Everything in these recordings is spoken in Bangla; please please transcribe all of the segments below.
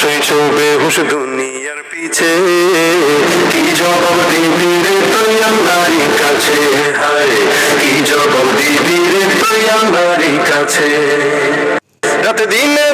শৈশবে হুশ দুনিয়ার পিছে। কি জবাব দিবি রে তুই আমারই কাছে? হায়, কি জবাব দিবি রে তুই আমারই কাছে? রাতে দিনে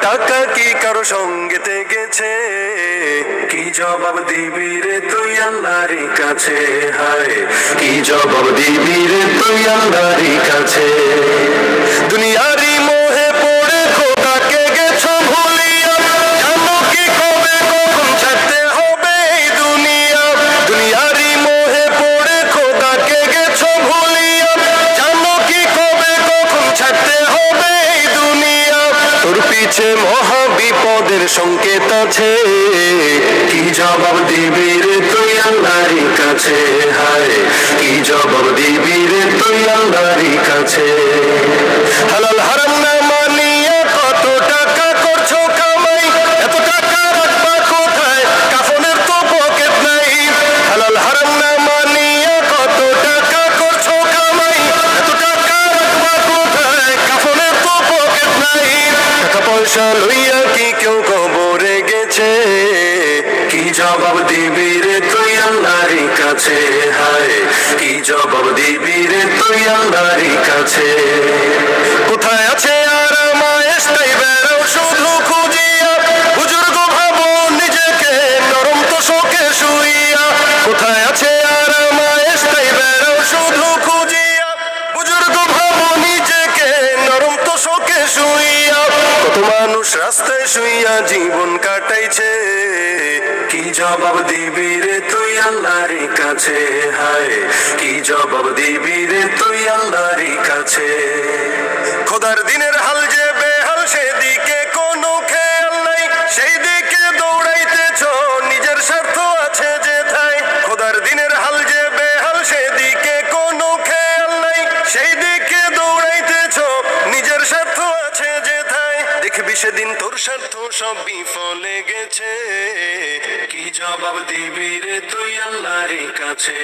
টাকা কি কারও সঙ্গেতে গেছে কি জবাব দিবি রে তুই আল্লাহর কাছে? হায়, কি জবাব দিবি রে তুই আল্লাহর কাছে? পিছে মহা বিপদের সংকেত আছে। কি জবাব দিবি রে তুই আল্লাহর কাছে? হায়, কি জবাব দিবি রে তুই আল্লাহর কাছে? হালাল পয়সা লইয়া কি কেউ কবরে গেছে? কি জবাব দিবি রে তুই আল্লাহর কাছে? হায়, কি জবাব দিবি রে তুই আল্লাহর কাছে? রাস্তায় শুইয়া জীবন কাটাইছে। কি জবাব দিবি রে তুই আল্লাহর কাছে? হায়, কি জবাব দিবি রে তুই আল্লাহর কাছে? খোদার দিনের স্বার্থ সব বিফলে গেছে। কি জবাব দিবি রে তুই আল্লাহর কাছে?